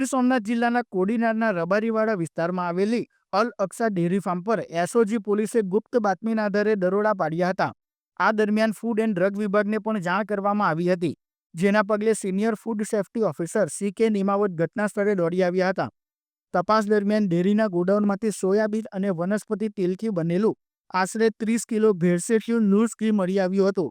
ગીર સોમનાથ જિલ્લાના કોડીનારના રબારીવાડા વિસ્તારમાં આવેલી અલ અક્સા ડેરી ફાર્મ પર એસઓજી પોલીસે ગુપ્ત બાતમીના આધારે દરોડા પાડ્યા હતા. આ દરમિયાન ફૂડ એન્ડ ડ્રગ વિભાગને પણ જાણ કરવામાં આવી હતી, જેના પગલે senior food safety officer C K Nimavat ઘટનાસ્થળે દોડી આવ્યા હતા. તપાસ દરમિયાન ડેરીના ગોડાઉનમાંથી સોયાબીન અને વનસ્પતિ તેલથી બનેલું આશરે ત્રીસ કિલો ભેળસેળિયું નૂર્સ ઘી મળી આવ્યું હતું.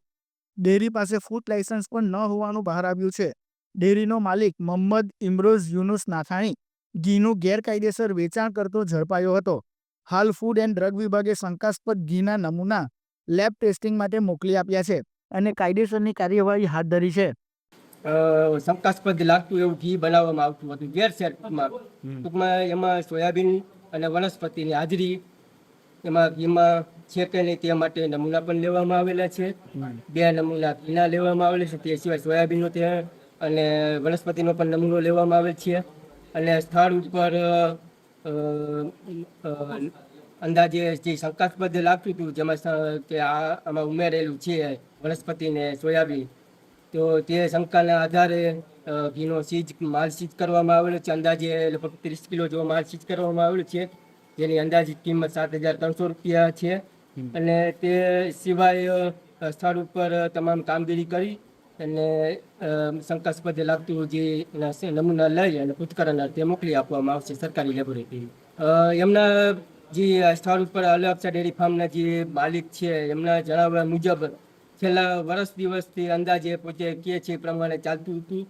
ડેરી પાસે ફૂડ લાયસન્સ પણ ન હોવાનું બહાર આવ્યું છે. ડેરીનો માલિક મોહમ્મદ ઇમરોઝ યુનુસ નાથાણી ઘીનું ગેરકાયદેસર વેચાણ કરતો ઝડપાયો હતો. હાલ ફૂડ એન્ડ ડ્રગ વિભાગે શંકાસ્પદ ઘીના નમૂના લેબ ટેસ્ટિંગ માટે મોકલી આપ્યા છે અને કાયદેસરની કાર્યવાહી હાથ ધરી છે. અ, શંકાસ્પદ લાગતું એવું ઘી બનાવવામાં આવતું હતું. ગેરસેર ટૂંકમાં. ટૂંકમાં એમાં સોયાબીન અને વનસ્પતિની હાજરી એમાં ઘીમાં છે કે નહીં તે માટે નમૂના પણ લેવામાં આવેલા છે. બે નમૂના ઘીના લેવામાં આવેલા છે. તે સિવાય સોયાબીનનો તે અને વનસ્પતિનો પણ નમૂનો લેવામાં આવે છે. અને સ્થળ ઉપર અંદાજે જે શંકાસ્પદ લાગતું હતું જેમાં કે આ આમાં ઉમેરેલું છે વનસ્પતિને સોયાબીન તો તે શંકાના આધારે ઘીનો સીજ માલ સીજ કરવામાં આવેલો છે. અંદાજે લગભગ ત્રીસ કિલો જેવો માલ સીજ કરવામાં આવેલો છે. જેની અંદાજિત કિંમત સાત હજાર ત્રણસો રૂપિયા છે. અને તે સિવાય સ્થળ ઉપર તમામ કામગીરી કરી અ, શંકાસ્પદ લાગતું જે એના નમૂના લઈ અને પૃથ્થકરણ અર્થે મોકલી આપવામાં આવશે સરકારી લેબોરેટરી એમના જે સ્થળ ઉપર અલગસા ડેરી ફાર્મના જે માલિક છે એમના જણાવ્યા મુજબ છેલ્લા વર્ષ દિવસથી અંદાજે પોતે કહે છે પ્રમાણે ચાલતું હતું.